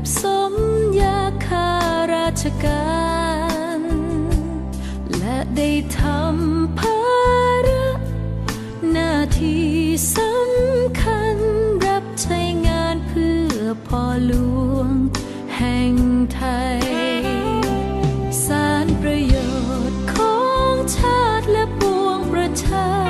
บสมยาคาราชการ และได้ทำภาระหน้าที่สำคัญรับใช้งานเพื่อพ่อหลวงแห่งไทย สารประโยชน์ของชาติและปวงประชา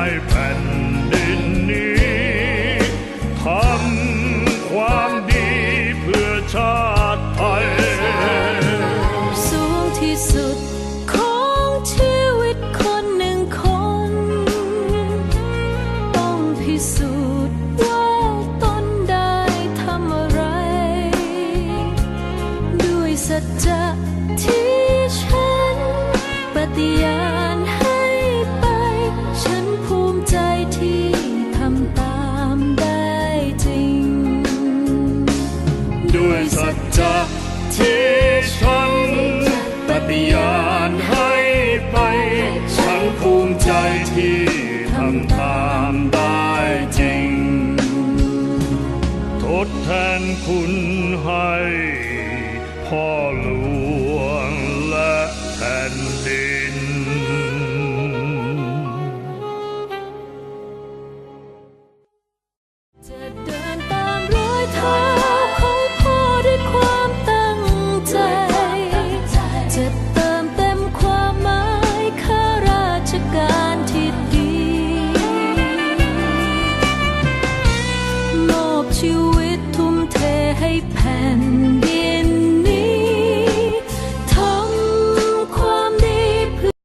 ให้แผ่นดินนี้ทำความดีเพื่อชาติ ที่ทำตามได้จริง ทดแทนคุณ